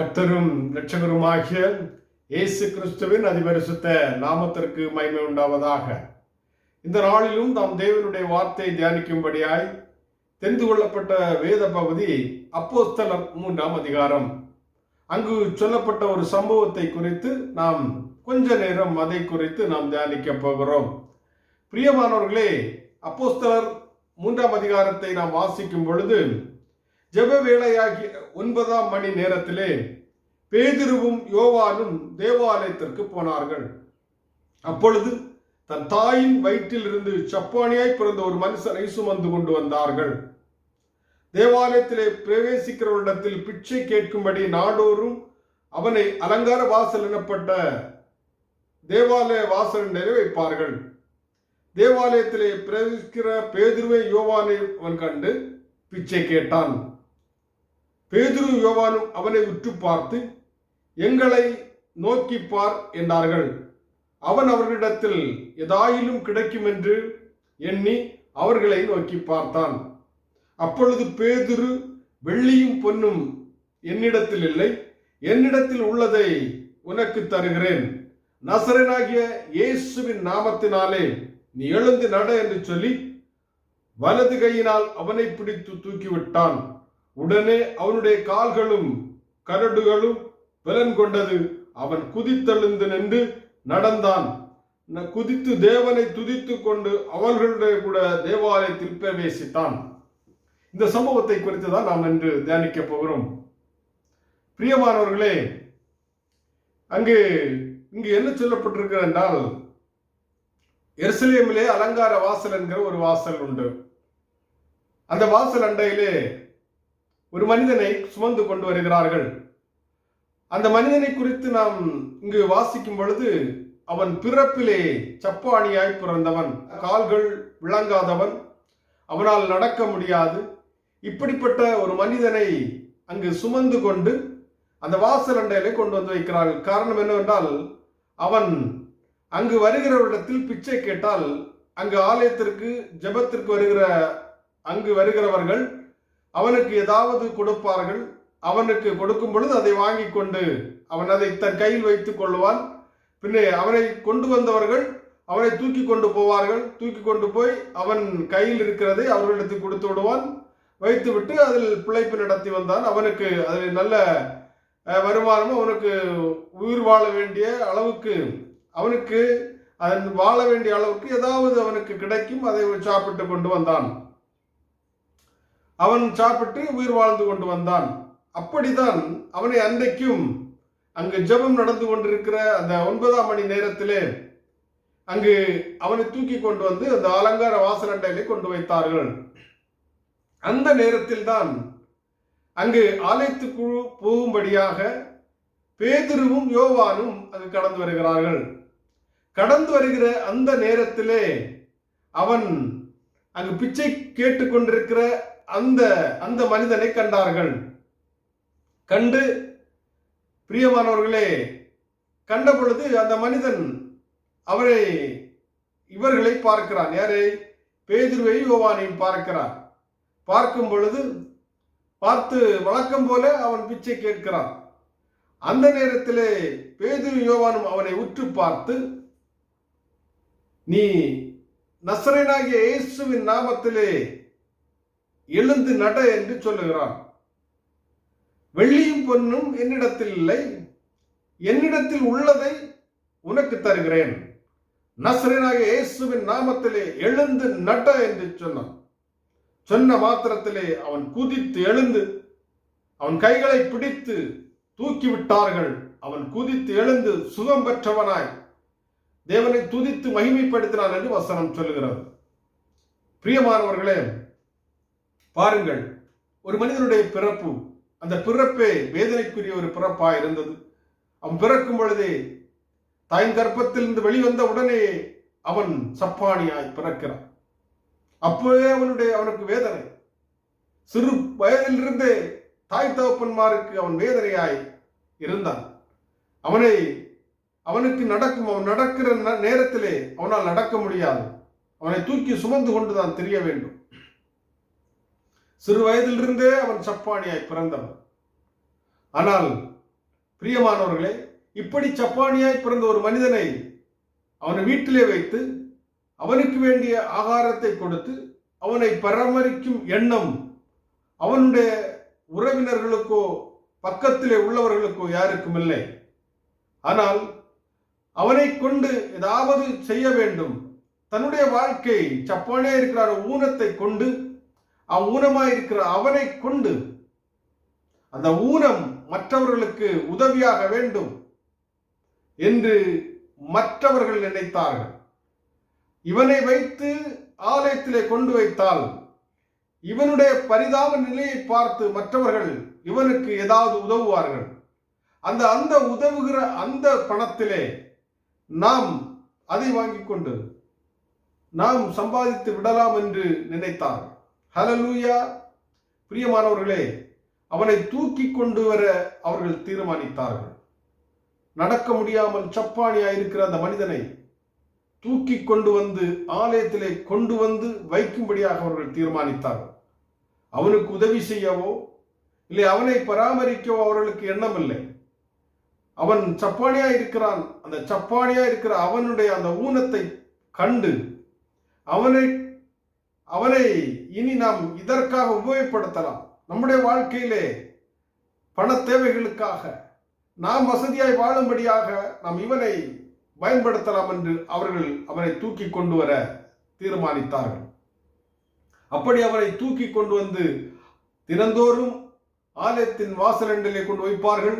கர்த்தரும் இரட்சகருமாகிய இயேசு கிறிஸ்துவின் அதிபரிசுத்த நாமத்திற்கு மகிமை உண்டாவதாக. இந்த நாளிலும் நாம் தேவனுடைய வார்த்தை தியானிக்கும்படியாய் தெரிந்து கொள்ளப்பட்ட வேத பகுதி அப்போஸ்தலர் மூன்றாம் அதிகாரம். அங்கு சொல்லப்பட்ட ஒரு சம்பவத்தை குறித்து நாம் கொஞ்ச நேரம் அதை குறித்து நாம் தியானிக்க போகிறோம். பிரியமானவர்களே அப்போஸ்தலர் மூன்றாம் அதிகாரத்தை நாம் வாசிக்கும் பொழுது ஜெப வேளையாகிய ஒன்பதாம் மணி நேரத்திலே பேதிருவும் யோவானும் தேவாலயத்திற்கு போனார்கள். அப்பொழுது தன் தாயின் வயிற்றில் இருந்து சப்பானியாய் பிறந்த ஒரு மனுஷனை சுமந்து கொண்டு வந்தார்கள். தேவாலயத்திலே பிரவேசிக்கிறவரிடத்தில் பிச்சை கேட்கும்படி நாடோறும் அவனை அலங்கார வாசல் எனப்பட்ட தேவாலய வாசல் நிறைவைப்பார்கள் தேவாலயத்திலே பிரவேசிக்கிற பேதிருவை யோவானை அவன் கண்டு பிச்சை கேட்டான். பேதுரு யோவானும் அவனை உற்று பார்த்து எங்களை நோக்கி பார் என்றார்கள். அவன் அவர்களிடத்தில் எதாயிலும் கிடைக்கும் என்று எண்ணி அவர்களை நோக்கி பார்த்தான். அப்பொழுது பேதுரு வெள்ளியும் பொன்னும் என்னிடத்தில் இல்லை. என்னிடத்தில் உள்ளதை உனக்கு தருகிறேன். நசரனாகிய இயேசுவின் நாமத்தினாலே நீ எழுந்து நட என்று சொல்லி வலது கையினால் அவனை பிடித்து தூக்கிவிட்டான். உடனே அவனுடைய கால்களும் கரடுகளும் பலன் கொண்டது. அவன் குதித்தெழுந்து நின்று நடந்தான். குதித்து தேவனை துதித்து கொண்டு அவர்களுடைய கூட தேவாலயத்தில் பிரவேசித்தான். இந்த சம்பவத்தை குறித்து தான் நாம் இன்று தியானிக்க போகிறோம். பிரியமானவர்களே அங்கு இங்கு என்ன சொல்லப்பட்டிருக்கிறது என்றால் எருசலேமிலே அலங்கார வாசல் என்கிற ஒரு வாசல் உண்டு. அந்த வாசல் அண்டையிலே ஒரு மனிதனை சுமந்து கொண்டு வருகிறார்கள். அந்த மனிதனை குறித்து நாம் இங்கு வாசிக்கும் பொழுது அவன் பிறப்பிலே சப்பானியாய் பிறந்தவன் கால்கள் விளங்காதவன் அவனால் நடக்க முடியாது. இப்படிப்பட்ட ஒரு மனிதனை அங்கு சுமந்து கொண்டு அந்த வாசல் அண்டையிலே கொண்டு வந்து வைக்கிறார்கள். காரணம் என்னவென்றால் அவன் அங்கு வருகிறவரிடத்தில் பிச்சை கேட்டால் அங்கு ஆலயத்திற்கு ஜெபத்திற்கு வருகிற அங்கு வருகிறவர்கள் அவனுக்கு ஏதாவது கொடுப்பார்கள் அவனுக்கு கொடுக்கும் பொழுது அதை வாங்கி கொண்டு அவன் அதை தன் கையில் வைத்துக் கொள்வான் பின்னே அவனை கொண்டு வந்தவர்கள் அவனை தூக்கி கொண்டு போவார்கள். தூக்கி கொண்டு போய் அவன் கையில் இருக்கிறதை அவர்களிடத்தில் கொடுத்து விடுவான். வைத்துவிட்டு அதில் பிழைப்பு நடத்தி வந்தான். அவனுக்கு அதில் நல்ல வருமானமும் அவனுக்கு உயிர் வாழ வேண்டிய அளவுக்கு அவனுக்கு அதன் வாழ வேண்டிய அளவுக்கு ஏதாவது அவனுக்கு கிடைக்கும் அதை சாப்பிட்டு கொண்டு வந்தான். அவன் சாப்பிட்டு உயிர் வாழ்ந்து கொண்டு வந்தான். அப்படிதான் அவனை அன்றைக்கும் அங்கு ஜெபம் நடந்து கொண்டிருக்கிற அந்த ஒன்பதாம் மணி நேரத்திலே அங்கு அவனை தூக்கி கொண்டு வந்து அந்த அலங்கார வாசலண்டையிலே கொண்டு வைத்தார்கள். அந்த நேரத்தில் தான் அங்கு ஆலயத்துக்குழு போகும்படியாக பேதுருவும் யோவானும் அங்கு கடந்து வருகிறார்கள். கடந்து வருகிற அந்த நேரத்திலே அவன் அங்கு பிச்சை கேட்டுக்கொண்டிருக்கிற அந்த அந்த மனிதனை கண்டார்கள். கண்டு பிரியமானவர்களே கண்ட பொழுது அந்த மனிதன் அவரை இவர்களை பார்க்கிறான். யாரை? பேதுருவை யோவானையும் பார்க்கிறான். பார்க்கும் பொழுது பார்த்து வழக்கம் போல அவன் பிச்சை கேட்கிறான். அந்த நேரத்திலே பேதுரு யோவானும் அவனை உற்று பார்த்து நீ நசரனாகிய இயேசுவின் நாமத்திலே எழுந்து நட என்று சொல்லுகிறான் வெள்ளியும் பொன்னும் என்னிடத்தில் இல்லை. என்னிடத்தில் உள்ளதை உனக்கு தருகிறேன். நசரனாக இயேசுவின் நாமத்திலே எழுந்து நட என்று சொன்னான். சொன்ன மாத்திரத்திலே அவன் குதித்து எழுந்து அவன் கைகளை பிடித்து தூக்கி விட்டார்கள் அவன் குதித்து எழுந்து சுகம் பெற்றவனாய் தேவனை துதித்து மகிமைப்படுத்தினான் என்று வசனம் சொல்லுகிறது. பிரியமானவர்களே பாருங்கள் ஒரு மனிதனுடைய பிறப்பு அந்த பிறப்பே வேதனைக்குரிய ஒரு பிறப்பாய் இருந்தது. அவன் பிறக்கும் பொழுதே தாயின் கர்ப்பத்திலிருந்து வெளிவந்த உடனே அவன் சப்பானியாய் பிறக்கிறான். அப்போவே அவனுடைய அவனுக்கு வேதனை. சிறு வயதிலிருந்தே தாய் தகப்பன்மாருக்கு அவன் வேதனையாய் இருந்தான். அவனை அவனுக்கு நடக்கும் அவன் நடக்கிற ந- நேரத்திலே அவனால் நடக்க முடியாது. அவனை தூக்கி சுமந்து கொண்டுதான் தெரிய வேண்டும். சிறு வயதிலிருந்தே அவன் சப்பானியாய் பிறந்தவன் ஆனால் பிரியமானவர்களே இப்படி சப்பானியாய் பிறந்த ஒரு மனிதனை அவனை வீட்டிலே வைத்து அவனுக்கு வேண்டிய ஆகாரத்தை கொடுத்து அவனை பராமரிக்கும் எண்ணம் அவனுடைய உறவினர்களுக்கோ பக்கத்திலே உள்ளவர்களுக்கோ யாருக்கும் இல்லை. ஆனால் அவனை கொண்டு ஏதாவது செய்ய வேண்டும். தன்னுடைய வாழ்க்கை சப்பானே இருக்கிற ஊனத்தை கொண்டு அவ்வூனமாய் இருக்கிற அவனை கொண்டு அந்த ஊனம் மற்றவர்களுக்கு உதவியாக வேண்டும் என்று மற்றவர்கள் நினைத்தார்கள். இவனை வைத்து ஆலயத்திலே கொண்டு வைத்தால் இவனுடைய பரிதாப நிலையை பார்த்து மற்றவர்கள் இவனுக்கு ஏதாவது உதவுவார்கள். அந்த அந்த உதவுகிற அந்த பணத்திலே நாம் அதை வாங்கிக் கொண்டு நாம் சம்பாதித்து விடலாம் என்று நினைத்தார்கள். ஹலலூயா பிரியமானவர்களே அவனை தூக்கி கொண்டு வர அவர்கள் தீர்மானித்தார்கள். நடக்க முடியாமல் சப்பானியா இருக்கிற அந்த மனிதனை தூக்கி கொண்டு வந்து ஆலயத்திலே கொண்டு வந்து வைக்கும்படியாக அவர்கள் தீர்மானித்தார்கள். அவனுக்கு உதவி செய்யவோ இல்லை அவனை பராமரிக்கவோ அவர்களுக்கு எண்ணம் இல்லை அவன் சப்பானியா இருக்கிறான். அந்த சப்பானியா இருக்கிற அவனுடைய அந்த ஊனத்தை கண்டு அவனை அவனை இனி நாம் இதற்காக உபயோகப்படுத்தலாம். நம்முடைய வாழ்க்கையிலே பண தேவைகளுக்காக நாம் வசதியாய் வாழும்படியாக நாம் இவனை பயன்படுத்தலாம் என்று அவர்கள் அவனை தூக்கி கொண்டு வர தீர்மானித்தார்கள். அப்படி அவனை தூக்கி கொண்டு வந்து தினந்தோறும் ஆலயத்தின் வாசலண்டிலே கொண்டு வைப்பார்கள்.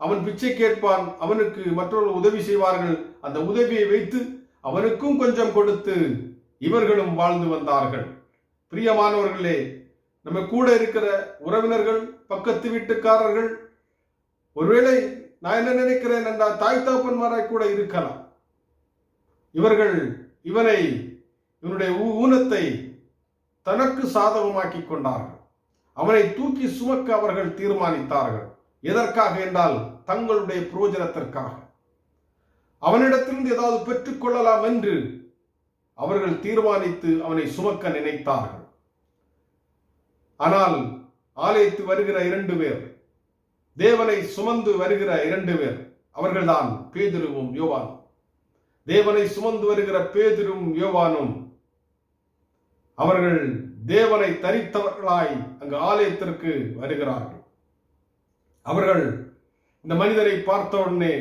அவன் பிச்சை கேட்பான் அவனுக்கு மற்றவர்கள் உதவி செய்வார்கள். அந்த உதவியை வைத்து அவனுக்கும் கொஞ்சம் கொடுத்து இவர்களும் வாழ்ந்து வந்தார்கள். பிரியமானவர்களே நம்ம கூட இருக்கிற உறவினர்கள் பக்கத்து வீட்டுக்காரர்கள் ஒருவேளை நான் என்ன நினைக்கிறேன் என்றால் தாய் தாப்பன்மாராய் கூட இருக்கலாம். இவர்கள் இவனை இவனுடைய ஊனத்தை தனக்கு சாதகமாக்கி கொண்டார்கள். அவனை தூக்கி சுமக்க அவர்கள் தீர்மானித்தார்கள். எதற்காக என்றால் தங்களுடைய புரோஜனத்திற்காக. அவனிடத்திலிருந்து ஏதாவது பெற்றுக்கொள்ளலாம் என்று அவர்கள் தீர்மானித்து அவனை சுமக்க நினைத்தார்கள். ஆனால் ஆலயத்து வருகிற இரண்டு பேர் தேவனை சுமந்து வருகிற இரண்டு பேர் அவர்கள்தான் பேதிருவும் யோவானும். தேவனை சுமந்து வருகிற பேதிரும் யோவானும் அவர்கள் தேவனை தரித்தவர்களாய் அங்கு ஆலயத்திற்கு வருகிறார்கள். அவர்கள் இந்த மனிதரை பார்த்த உடனே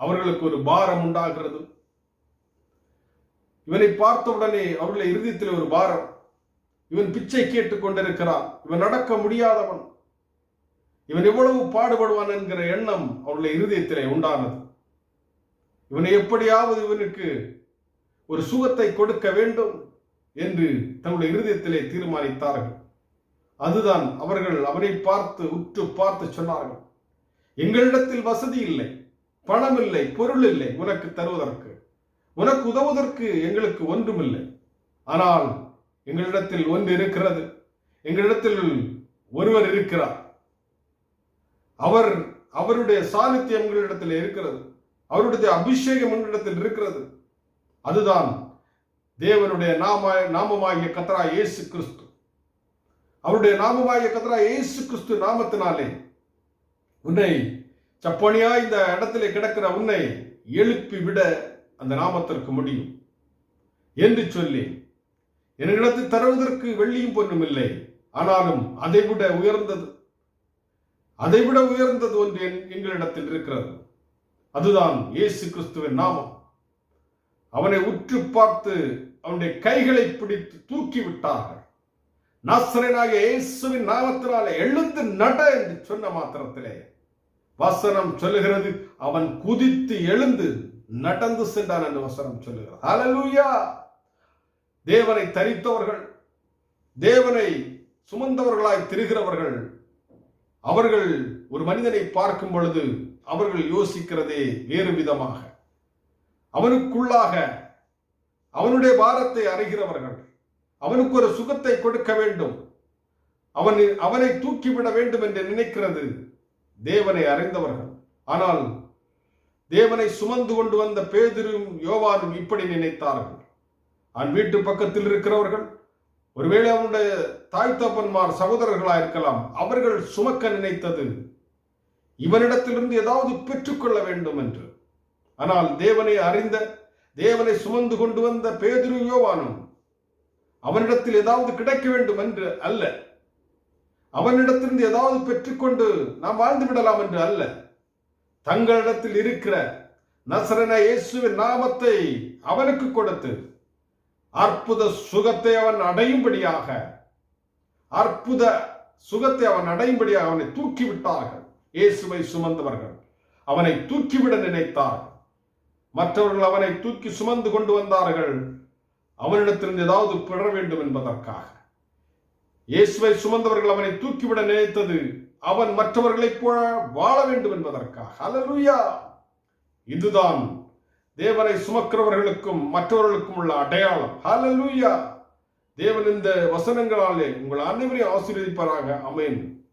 அவர்களுக்கு ஒரு பாரம் உண்டாகிறது. இவனை பார்த்த உடனே அவர்களுடைய இருதயத்தில் ஒரு பாரம். இவன் பிச்சை கேட்டுக் கொண்டிருக்கிறான். இவன் நடக்க முடியாதவன். இவன் எவ்வளவு பாடுபடுவான் என்கிற எண்ணம் அவருடைய இருதயத்திலே உண்டானது. இவனை எப்படியாவது இவனுக்கு ஒரு சுகத்தை கொடுக்க வேண்டும் என்று தன்னுடைய இருதயத்திலே தீர்மானித்தார்கள். அதுதான் அவர்கள் அவனை பார்த்து உற்று பார்த்து சொன்னார்கள். எங்களிடத்தில் வசதி இல்லை பணம் இல்லை பொருள் இல்லை உனக்கு தருவதற்கு. உனக்கு உதவுவதற்கு எங்களுக்கு ஒன்றுமில்லை. ஆனால் எங்களிடத்தில் ஒன்று இருக்கிறது. எங்களிடத்தில் ஒருவர் இருக்கிறார். அவர் அவருடைய சாநித்தியம் எங்களிடத்தில் இருக்கிறது. அவருடைய அபிஷேகம் எங்களிடத்தில் இருக்கிறது. அதுதான் தேவனுடைய நாம நாமமாகிய கத்ரா இயேசு கிறிஸ்து அவருடைய நாமமாகிய கத்ரா இயேசு கிறிஸ்து நாமத்தினாலே உன்னை சப்பனியா இந்த இடத்திலே கிடக்கிற உன்னை எழுப்பி விட அந்த நாமத்திற்கு முடியும். என்று சொல்லி என்னிடத்தில் தருவதற்கு வெள்ளியும் பொன்னும் இல்லை. ஆனாலும் அதைவிட உயர்ந்தது. அதைவிட உயர்ந்தது ஒன்று எங்களிடத்தில் இருக்கிறது. அதுதான் இயேசு கிறிஸ்துவின் நாமம். அவனை உற்று பார்த்து அவனுடைய கைகளை பிடித்து தூக்கி விட்டார்கள் நாசரனாக இயேசுவின் நாமத்தினாலே எழுந்து நட என்று சொன்ன மாத்திரத்திலே வசனம் சொல்லுகிறது. அவன் குதித்து எழுந்து நடந்து சென்றான் என்று வசனம் சொல்லுகிறார் அலலூயா தேவனை தரித்தவர்கள் தேவனை சுமந்தவர்களாய் திரிகிறவர்கள் அவர்கள் ஒரு மனிதனை பார்க்கும் பொழுது அவர்கள் யோசிக்கிறதே வேறு விதமாக. அவனுக்குள்ளாக அவனுடைய பாரத்தை அறிகிறவர்கள் அவனுக்கு ஒரு சுகத்தை கொடுக்க வேண்டும் அவன் அவனை தூக்கிவிட வேண்டும் என்று நினைக்கிறது தேவனை அறிந்தவர்கள். ஆனால் தேவனை சுமந்து கொண்டு வந்த பேதிரும் யோவானும் இப்படி நினைத்தார்கள். அவன் வீட்டு பக்கத்தில் இருக்கிறவர்கள் ஒருவேளை அவனுடைய தாய் தப்பன்மார் சகோதரர்களா இருக்கலாம் அவர்கள் சுமக்க நினைத்தது. இவனிடத்திலிருந்து ஏதாவது பெற்றுக்கொள்ள வேண்டும் என்று. ஆனால் தேவனை அறிந்த தேவனை சுமந்து கொண்டு வந்த பேதுரு யோவானும் அவனிடத்தில் ஏதாவது கிடைக்க வேண்டும் என்று அல்ல. அவனிடத்திலிருந்து ஏதாவது பெற்றுக்கொண்டு நாம் வாழ்ந்து விடலாம் என்று அல்ல. தங்களிடத்தில் இருக்கிற நசரன இயேசுவின் நாமத்தை அவனுக்கு கொடுத்து அற்புத சுகத்தை அவன் அடையும்படியாக அற்புத சுகத்தை அவன் அடையும்படியாக அவனை தூக்கி விட்டார்கள் இயேசுவை சுமந்தவர்கள் அவனை தூக்கிவிட நினைத்தார்கள். மற்றவர்கள் அவனை தூக்கி சுமந்து கொண்டு வந்தார்கள். அவனிடத்திலிருந்து ஏதாவது பெற வேண்டும் என்பதற்காக. இயேசுவை சுமந்தவர்கள் அவனை தூக்கிவிட நினைத்தது அவன் மற்றவர்களைப் போல வாழ வேண்டும் என்பதற்காக. அலலுயா இதுதான் தேவனை சுமக்கிறவர்களுக்கும் மற்றவர்களுக்கும் உள்ள அடையாளம். ஹலலுயா தேவன் இந்த வசனங்களாலே உங்கள் அனைவரையும் ஆசீர்வதிப்பாராக. அமேன்